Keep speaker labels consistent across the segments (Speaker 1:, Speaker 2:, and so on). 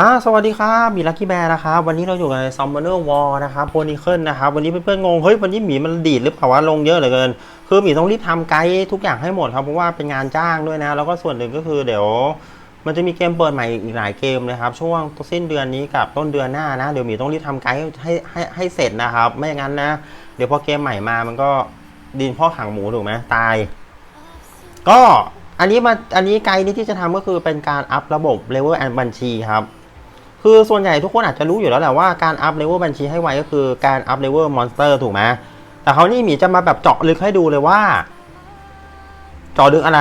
Speaker 1: อ่าสวัสดีครับมีลักกี้แบร์นะครับวันนี้เราอยู่ในซัมเมอร์วอลนะครับโพนิเคิลนะครับวันนี้เพื่อนๆงงเฮ้ยวันนี้หมีมันดีดหรือเปล่าวะลงเยอะเหลือเกิน คือหมีต้องรีบทำไกด์ทุกอย่างให้หมดครับเพราะว่าเป็นงานจ้างด้วยนะ แล้วก็ส่วนหนึ่งก็คือเดี๋ยว มันจะมีเกมเปิดใหม่อีกหลายเกมนะครับช่วงสิ้นเดือนนี้กับต้นเดือนหน้านะเดี๋ยวหมีต้องรีบทำไกด์ให้ให้ให้เสร็จนะครับไม่อย่างนั้นนะ เดี๋ยวพอเกมใหม่มามันก็ดินพ่อขังหมูถูกไหมตาย ก็อันนี้มาอันนี้ไกด์นี้ที่จะทำก็คือเป็นการอัพระบบเลเวลแอนบัญชีครับ คือส่วนใหญ่ทุกคนอาจจะรู้อยู่แล้วแหละว่าการอัพเลเวลบัญชีให้ไวก็คือการอัพเลเวลมอนสเตอร์ถูกไหมแต่เขานี่หมีจะมาแบบเจาะลึกให้ดูเลยว่าเจาะลึกอะไร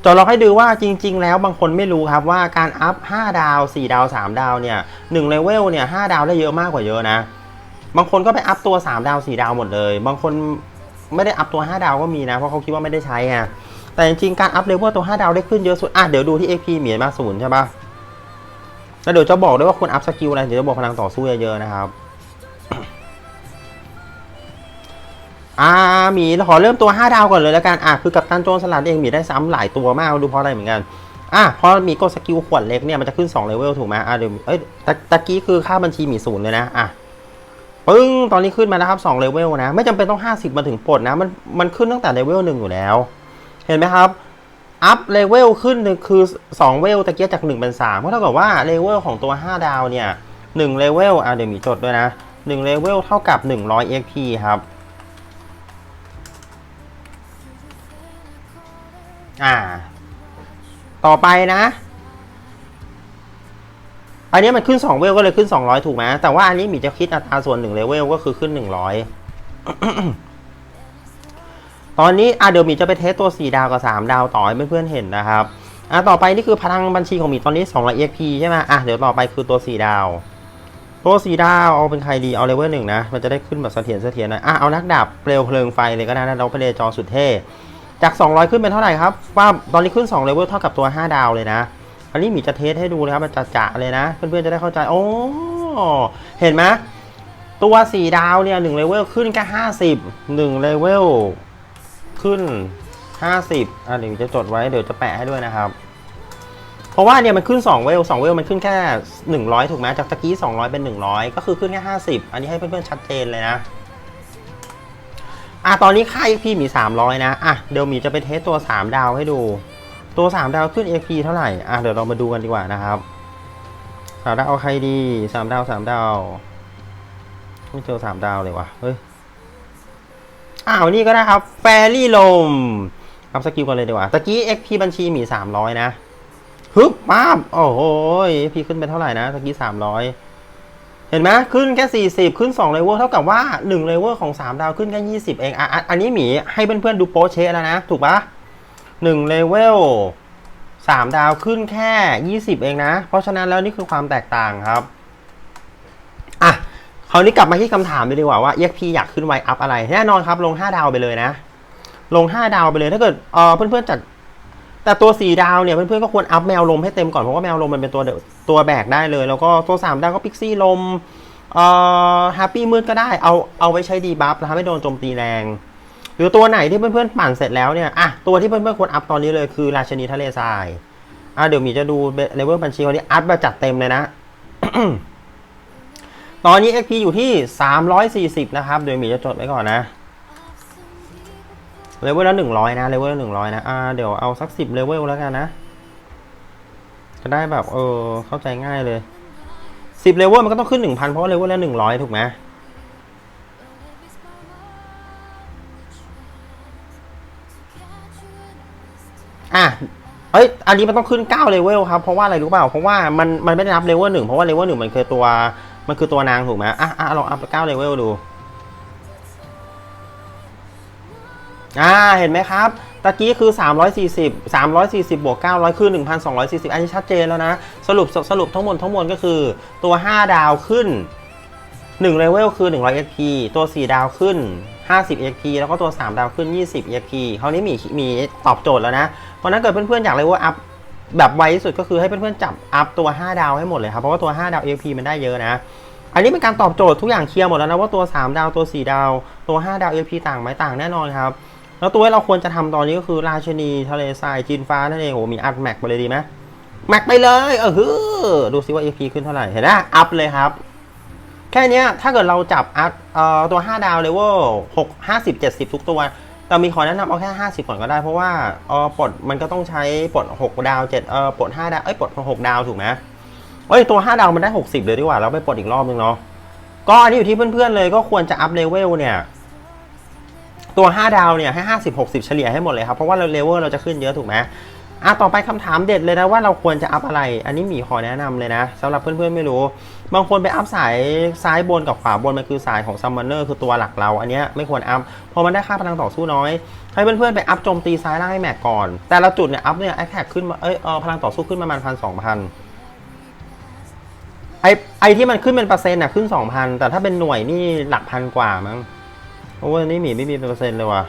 Speaker 1: เจาะเราให้ดูว่าจริง ๆ แล้วบางคนไม่รู้ครับว่าการอัพ 5 ดาว 4 ดาว 3 ดาวเนี่ย1เลเวลเนี่ย5ดาวได้เยอะมากกว่าเยอะนะ บางคนก็ไปอัพตัว 3 ดาว 4 ดาวหมดเลย บางคนไม่ได้อัพตัว 5 ดาวก็มีนะ เพราะเขาคิดว่าไม่ได้ใช้ไงแต่จริงๆการอัพเลเวลตัว 5 ดาวได้ขึ้นเยอะสุดอะเดี๋ยวดูที่ XP เหมียนมาศูนย์ใช่ปะ แล้วเดี๋ยวจะบอกด้วยว่าคุณอัพสกิลอะไรเดี๋ยวจะบอกพลังต่อสู้เยอะๆนะครับอ่าหมีขอเริ่มตัว 5 ดาวก่อนเลยแล้วกันอะคือกับตันโจรสลัดเองหมีได้ซ้ำหลายตัวมากดูเพราะอะไรเหมือนกันอะพอมีกดสกิลขวดเล็กเนี่ยมันจะขึ้น2เลเวลถูกไหมอะเดี๋ยวเอ้ยตะตะกี้คือค่าบัญชีหมีศูนย์เลยนะอะปึ้งตอนนี้ขึ้นมาแล้วครับ2เลเวลนะ ไม่จำเป็นต้อง 50 มาถึงปลดนะ มันมันขึ้นตั้งแต่เลเวลหนึ่งอยู่แล้ว เห็นไหมครับ อัพเลเวลขึ้นหนึ่งคือ 2 เวลตะเกียจาก 1 เป็น3เพราะเท่ากับว่าเลเวลของตัว 5 ดาวเนี่ย1เลเวลอะเดี๋ยวมีจดด้วยนะ1เลเวลเท่ากับ 100 XP ครับ อ่า ต่อไปนะ อันนี้มันขึ้น 2 เวลก็เลยขึ้น 200 ถูกไหมแต่ว่าอันนี้มีจะคิดอัตราส่วน 1 เลเวลก็คือขึ้น 100 ตอนนี้อะเดี๋ยวมีจะไปเทสตัว 4 ดาวกับ 3 ดาวต่อให้เพื่อนๆเห็นนะครับอะต่อไปนี่คือพลังบัญชีของมีตอนนี้200 EXP ใช่ไหมอะเดี๋ยวต่อไปคือตัว 4 ดาว ตัว 4 ดาวเอาเป็นใครดีเอาเลเวลหนึ่งนะ มันจะได้ขึ้นแบบเสถียรเสถียรหน่อยอะเอานักดาบเปลวเพลิงไฟเลยก็ได้นะเราไปเลยจอสุดเท่จาก 200 ขึ้นเป็นเท่าไหร่ครับว่าตอนนี้ขึ้น2เลเวลเท่ากับตัว 5 ดาวเลยนะอันนี้มีจะเทสให้ดูนะครับมันจะจะเลยนะ เพื่อนๆจะได้เข้าใจโอ้เห็นไหมตัว 4 ดาวเนี่ย1เลเวลขึ้นแค่50 1เลเวล ขึ้น 50อะเดี๋ยวจะจดไว้เดี๋ยวจะแปะให้ด้วยนะครับ เพราะว่าเนี่ยมันขึ้น 2 เวล 2 เวลมันขึ้นแค่ 100 ถูกไหมจากตะกี้ 200 เป็น 100 ก็คือขึ้นแค่ 50 อันนี้ให้เพื่อนๆชัดเจนเลยนะอะตอนนี้ค่า XP มี 300 นะอะเดี๋ยวมีจะไปเทสตัว 3 ดาวให้ดู ตัว 3 ดาวขึ้น XP เท่าไหร่อะเดี๋ยวเรามาดูกันดีกว่านะครับสามดาวเอาใครดี3ดาว3ดาว ไม่เจอ3ดาวเลยว่ะเฮ้ย อ้าวนี่ก็ได้ครับ แฟรี่ลมรับสกิลกันเลยดีกว่า ตะกี้ XP บัญชีมี 300 นะฮึบป้าบโอ้โห XP ขึ้นเป็นเท่าไหร่นะตะกี้300เห็นไหมขึ้นแค่ 40 ขึ้น2เลเวลเท่ากับว่า1เลเวลของ 3 ดาวขึ้นแค่20 เองอะอันนี้หมีให้เพื่อนๆดูโปรเชแล้วนะ ถูกปะ1เลเวล3ดาวขึ้นแค่ 20 เองนะ เพราะฉะนั้นแล้วนี่คือความแตกต่างครับ ราวนี้กลับมาที่คำถามเลยดีกว่าว่า EXP อยากขึ้นไวอัพอะไร แน่นอนครับ ลง 5 ดาวไปเลยนะ ลง 5 ดาวไปเลย ถ้าเกิดเออเพื่อนๆจัด แต่ตัว 4 ดาวเนี่ยเพื่อนๆก็ควรอัพแมวลมให้เต็มก่อน เพราะว่าแมวลมมันเป็นตัวตัวแบกได้เลย แล้วก็ตัว 3 ดาวก็พิกซี่ลมเอ่อแฮปปี้มืดก็ได้ เอาเอาไว้ใช้ดีบัฟนะครับไม่โดนโจมตีแรง หรือตัวไหนที่เพื่อนๆปั่นเสร็จแล้วเนี่ยอะตัวที่เพื่อนๆควรอัพตอนนี้เลยคือราชนีทะเลทรายอะเดี๋ยวมีจะดูเลเวลบัญชีวันนี้อัพแบบจัดเต็มเลยนะ ตอนนี้ XP อยู่ที่ 340 นะครับเดี๋ยมีจะจดไว้ก่อนนะ เลเวลละ100 นะ เลเวลละ100 นะ อ่า เดี๋ยวเอาสัก 10 เลเวลแล้วกันนะ จะได้แบบ เออ เข้าใจง่ายเลย 10 เลเวลมันก็ต้องขึ้น 1,000 เพราะว่าเลเวลละ100 ถูกไหมอะเอ้ย อันนี้มันต้องขึ้น 9 เลเวลครับ เพราะว่าอะไรรู้เปล่า เพราะว่ามัน มันไม่ได้นับเลเวลหนึ่งเพราะว่าเลเวลหนึ่งมันคือตัว มันคือตัวนางถูกไหมอะอะลองอัพไป9เลเวลดู อ่า เห็นไหมครับ ตะกี้คือ 340 340 บวก 900 คือ 1,240 อันนี้ชัดเจนแล้วนะ สรุปสรุปทั้งหมดทั้งมวลก็คือตัว 5 ดาวขึ้น1เลเวลคือ 100 XP ตัว 4 ดาวขึ้น 50 XP แล้วก็ตัว 3 ดาวขึ้น 20 XP คราวนี้มีมีตอบโจทย์แล้วนะ เพราะนั้นเกิดเพื่อนๆ อยากเลยว่าอัพ แบบไวที่สุดก็คือให้เพื่อนๆจับอัพตัว 5 ดาวให้หมดเลยครับ เพราะว่าตัว 5 ดาว XP มันได้เยอะนะ อันนี้เป็นการตอบโจทย์ทุกอย่างเคลียร์หมดแล้วนะว่าตัว 3 ดาวตัว 4 ดาว ตัว 5 ดาว XP ต่างไหมต่างแน่นอนครับ แล้วตัวที่เราควรจะทำตอนนี้ก็คือราชนีทะเลทรายจีนฟ้านั่นเองโอ้มีอัดแม็กมาเลยดีไหมแม็กไปเลยเออฮือดูซิว่า EP ขึ้นเท่าไหร่เห็นไหมอัพเลยครับแค่นี้ถ้าเกิดเราจับอัพเอ่อตัว 5 ดาวเลเวล6 50 70 ทุกตัว แต่มีขอแนะนำเอาแค่ 50 ก่อนก็ได้เพราะว่าเออปลดมันก็ต้องใช้ปลด6 ดาว 7 เออปลด5ดาว เอ้ยปลด6ดาวถูกไหมเอ้ยตัว 5 ดาวมันได้ 60 เลยดีกว่าเราไปปลดอีกรอบนึงเนาะก็อันนี้อยู่ที่เพื่อนๆเลยก็ควรจะอัพเลเวลเนี่ย ตัว 5 ดาวเนี่ยให้ 50 60 เฉลี่ยให้หมดเลยครับ เพราะว่าเราเลเวลเราจะขึ้นเยอะถูกไหม อะต่อไปคำถามเด็ดเลยนะว่าเราควรจะอัพอะไร อันนี้หมีขอแนะนำเลยนะสำหรับเพื่อนๆไม่รู้ บางคนไปอัพสายซ้ายบนกับขวาบนมันคือสายของซัมมอนเนอร์คือตัวหลักเรา อันนี้ไม่ควรอัพเพราะมันได้ค่าพลังต่อสู้น้อย ให้เพื่อนๆไปอัพโจมตีซ้ายล่างให้แม็กก่อน แต่ละจุดเนี่ยอัพเนี่ยแอคแท็กขึ้นมาเอ้ยเออพลังต่อสู้ขึ้นประมาณพันสองพันไอไอที่มันขึ้นเป็นเปอร์เซ็นต์น่ะขึ้นสองพันแต่ถ้าเป็นหน่วยนี่หลักพันกว่ามั้งโอ้ยนี่หมีไม่มีเป็นเปอร์เซ็นต์เลยว่ะ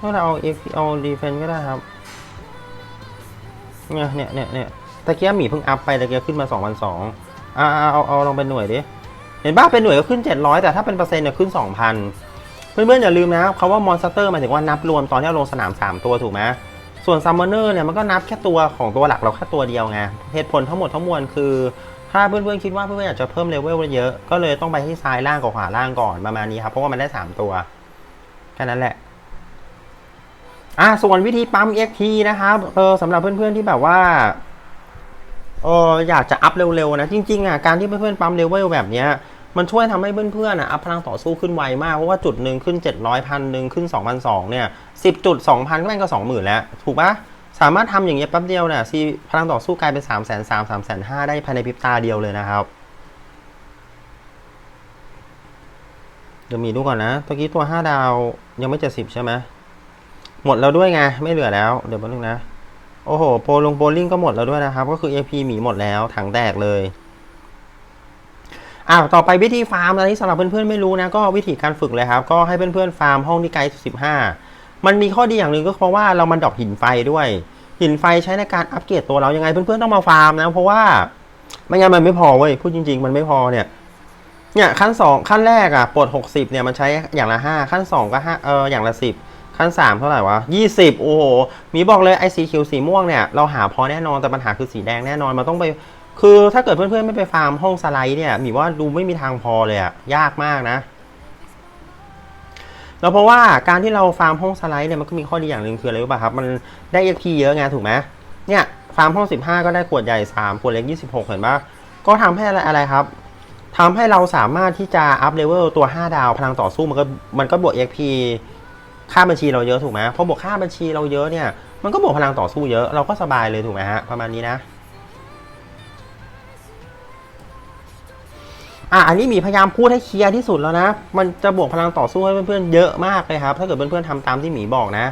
Speaker 1: ถ้าเราเอาเอฟเอาดีเฟนก็ได้ครับ เนี่ยเนี่ยเนี่ยเนี่ยตะเกียบหมีเพิ่งอัพไปตะเกียบขึ้นมาสองพันสองอ่าเอาเอาลองเป็นหน่วยดิเห็นป่ะเป็นหน่วยก็ขึ้น 700 แต่ถ้าเป็นเปอร์เซ็นต์เนี่ยขึ้น 2,000 เพื่อนๆอย่าลืมนะคาว่ามอนสเตอร์หมายถึงว่านับรวมตอนที่เราลงสนาม 3 ตัวถูกไหมส่วนซัมมอนเนอร์เนี่ยมันก็นับแค่ตัวของตัวหลักเราแค่ตัวเดียวไงเหตุผลทั้งหมดทั้งมวลคือ ถ้าเพื่อนๆคิดว่าเพื่อนๆอยากจะเพิ่มเลเวลเยอะก็เลยต้องไปที่ซ้ายล่างกับขวาล่างก่อนประมาณนี้ครับเพราะว่ามันได้ 3 ตัวแค่นั้นแหละ อะส่วนวิธีปั๊ม XP นะครับเออสำหรับเพื่อนๆที่แบบว่าเอออยากจะอัพเร็วๆนะจริงๆอะการที่เพื่อนๆปั๊มเลเวลแบบเนี้ยมันช่วยทำให้เพื่อนๆอะอัพพลังต่อสู้ขึ้นไวมาก เพราะว่าจุดหนึ่งขึ้น 700พันหนึ่งขึ้น 2,200เนี่ย10จุด2,000ก็แม่งก็20,000แล้ว ถูกปะสามารถทำอย่างเงี้ยแป๊บเดียวเนี่ยซีพลังต่อสู้กลายเป็น3 3 0 0 0 3 5 0 0 0ได้ภายในพริบตาเดียวเลยนะครับเดี๋ยวมีดูก่อนนะตะกี้ตัว5ดาวยังไม่70ใช่ไหม หมดแล้วด้วยไงไม่เหลือแล้ว เดี๋ยวแป๊บนึงนะ โอ้โห โปรลงโปรลิงก็หมดแล้วด้วยนะครับ ก็คือ AP หมีหมดแล้วถังแตกเลยอ่าต่อไปวิธีฟาร์มอันนี้สำหรับเพื่อนๆไม่รู้นะก็วิธีการฝึกเลยครับ ก็ให้เพื่อนๆฟาร์มห้องที่ไกด์15มันมีข้อดีอย่างหนึ่งก็เพราะว่าเรามันดอกหินไฟด้วย หินไฟใช้ในการอัปเกรดตัวเรายังไงเพื่อนๆต้องมาฟาร์มนะ เพราะว่าไม่งั้นมันไม่พอเว้ยพูดจริง ๆ มันไม่พอเนี่ยเนี่ยขั้นสองขั้นแรกอะปลด60เนี่ยมันใช้อย่างละ5ขั้น2ก็ห้าเอออย่างละ10 ขั้น 3 เท่าไหร่วะ 20 โอ้โห มีบอกเลยไอ้สีเขียวสีม่วงเนี่ย เราหาพอแน่นอนแต่ปัญหาคือสีแดงแน่นอน มันต้องไป คือถ้าเกิดเพื่อนๆ ไม่ไปฟาร์มห้องสไลด์เนี่ย มีว่าดูไม่มีทางพอเลยอะยากมากนะแล้วเพราะว่าการที่เราฟาร์มห้องสไลด์เนี่ยมันก็มีข้อดีอย่างหนึ่งคืออะไรรู้ป่ะครับ มันได้ XP เยอะไงถูกไหมเนี่ยฟาร์มห้อง 15 ก็ได้ขวดใหญ่ 3 ขวดเล็ก 26 เห็นปะก็ทำให้อะไรอะไรครับทำให้เราสามารถที่จะอัพเลเวลตัว 5 ดาว พลังต่อสู้มันก็มันก็บวก XP ค่าบัญชีเราเยอะถูกไหมพอบวกค่าบัญชีเราเยอะเนี่ย มันก็บวกพลังต่อสู้เยอะ เราก็สบายเลยถูกไหมฮะ ประมาณนี้นะ อะ อันนี้มีพยายามพูดให้เคลียร์ที่สุดแล้วนะ มันจะบวกพลังต่อสู้ให้เพื่อนๆ เยอะมากเลยครับ ถ้าเกิดเพื่อนๆทำตามที่หมีบอกนะ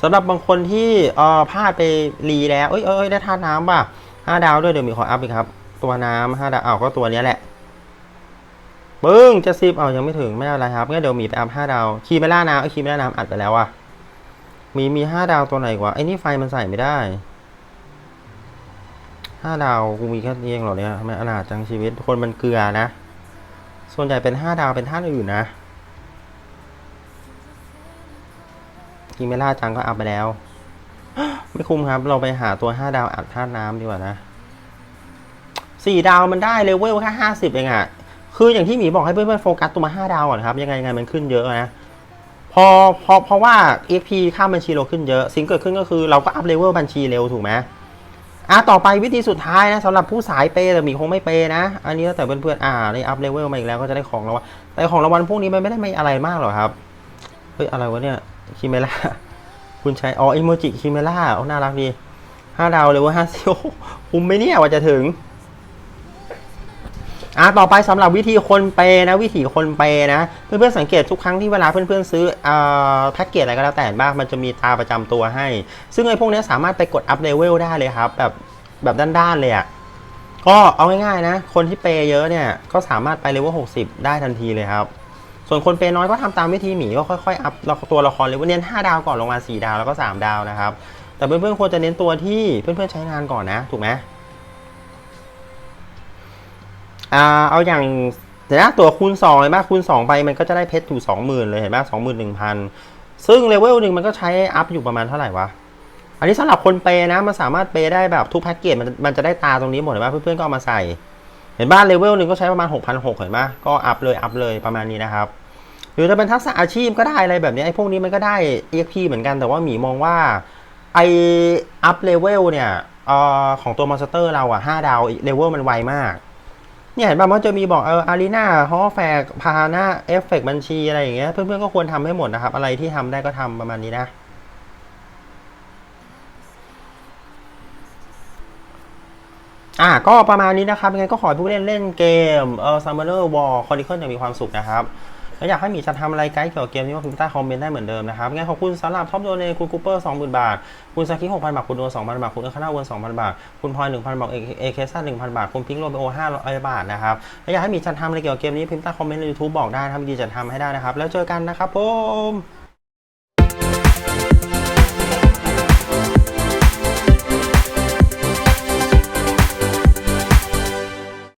Speaker 1: สำหรับบางคนที่เอ่อพลาดไปรีแล้ว เอ้ยเอ้ยได้ท่าน้ำป่ะห้าดาวด้วยเดี๋ยวหมีขออัพอีกครับ ตัวน้ำห้าดาวอ้าวก็ตัวนี้แหละ ปึ้งจะสิบเอายังไม่ถึงไม่เป็นไรครับงั้นเดี๋ยวมีไปอัพห้าดาวคีย์ไม่ล่าน้ำไอ้คีย์ไม่ล่าน้ำอัดไปแล้วอะมีมีห้าดาวตัวไหนกว่าไอ้นี่ไฟมันใส่ไม่ได้ห้าดาวกูมีแค่นี้เองเหรอเนี่ยทำไมอนาถจังชีวิตคนมันเกลือนะ ส่วนใหญ่เป็นห้าดาวเป็นท่าตุอื่นนะคีย์ไม่ล่าจังก็อัพไปแล้วไม่คุ้มครับ เราไปหาตัวห้าดาวอัดธาน้ำดีกว่านะสี่ดาวมันได้เลเวลแค่ห้าสิบเองอะ คืออย่างที่หมีบอกให้เพื่อนๆโฟกัสตัวมาห้าดาวก่อนครับยังไงยังไงมันขึ้นเยอะนะพอพอเพราะว่า XP ค่าบัญชีเราขึ้นเยอะสิ่งเกิดขึ้นก็คือเราก็อัพเลเวลบัญชีเร็วถูกไหมอะต่อไปวิธีสุดท้ายนะสำหรับผู้สายเปย์แต่หมีคงไม่เปย์นะ อันนี้แล้วแต่เพื่อนๆอ่าได้อัพเลเวลมาอีกแล้วก็จะได้ของรางวัลแต่ของรางวัลพวกนี้มันไม่ได้ไม่อะไรมากหรอกครับเฮ้ยอะไรวะเนี่ยคิเมล่าคุณใช้อ๋ออิโมจิคิเมล่าโอ้น่ารักดีห้าดาวเลยว่าห้าสิบคุ้มไหมเนี่ยว่าจะถึง อะต่อไปสำหรับวิธีคนเปย์นะวิธีคนเปย์นะ เพื่อนๆสังเกตทุกครั้งที่เวลาเพื่อนๆซื้อเอ่อแพ็กเกจอะไรก็แล้วแต่บ้างมันจะมีตาประจำตัวให้ ซึ่งไอ้พวกนี้สามารถไปกดอัพเลเวลได้เลยครับ แบบแบบด้านๆเลยอะ่ะก็เอาง่ายๆนะ คนที่เปย์เยอะเนี่ยก็สามารถไปเลเวล60 ได้ทันทีเลยครับ ส่วนคนเปย์น้อยก็ทำตามวิธีหมีก็ค่อยๆอัพตัวละครเลเวลเน้น5ดาวก่อนลงมา 4 ดาวแล้วก็ 3 ดาวนะครับ แต่เพื่อนๆควรจะเน้นตัวที่เพื่อนๆใช้งานก่อนนะ ถูกไหม อ่าเอาอย่างเดี๋ยวนะตัวคูณ2เลยมากคูณ2ไปมันก็จะได้เพชรอยู่20,000เลยเห็นไหมสองหมื่นหนึ่งพันซึ่งเลเวลหนึ่งมันก็ใช้อัพอยู่ประมาณเท่าไหร่วะ อันนี้สำหรับคนเปย์นะมันสามารถเปย์ได้แบบทุกแพ็กเกจมันมันจะได้ตาตรงนี้หมดเห็นไหมเพื่อนๆก็เอามาใส่ เห็นบ้านเลเวลหนึ่งก็ใช้ประมาณ 6,600เห็นไหมก็อัพเลยอัพเลยประมาณนี้นะครับหรือจะเป็นทักษะอาชีพก็ได้อะไรแบบนี้ไอ้พวกนี้มันก็ได้ EXP เหมือนกันแต่ว่าหมีมองว่าไออัพเลเวลเนี่ยเอ่อของตัวมอนสเตอร์เราอะ5ดาวเลเวลมันไวมาก เนี่ยเห็นป่ะมันจะมีบอกเอออารีนาฮอแฟกพาหน้าเอฟเฟกบัญชีอะไรอย่างเงี้ยเพื่อนๆก็ควรทำให้หมดนะครับ อะไรที่ทำได้ก็ทำประมาณนี้นะอะก็ประมาณนี้นะครับยังไงก็ขอให้ผู้เล่นเล่นเกมเออซัมเมอร์วอลคอนดิคอนอย่างมีความสุขนะครับ แล้วอยากให้มีจะทำอะไรไกด์เกี่ยวกับเกมนี้ก็พิมพ์ใต้คอมเมนต์ได้เหมือนเดิมนะครับงั้นขอบคุณสำหรับท็อปโดเนคุณคูเปอร์สองหมื่นบาท คุณสกิหกพันบาท คุณโด2,000บาท คุณเอคานาเวิร์2,000บาท คุณพลอยหนึ่งพันบาท เอเคซ่าหนึ่งพันบาท คุณพิงโรเบโอห้าร้อยบาทนะครับ แล้วอยากให้มีจะทำอะไรเกี่ยวกับเกมนี้พิมพ์ใต้คอมเมนต์ในยูทูบบอกได้ทำดีจะทำให้ได้นะครับ แล้วเจอกันนะครับผม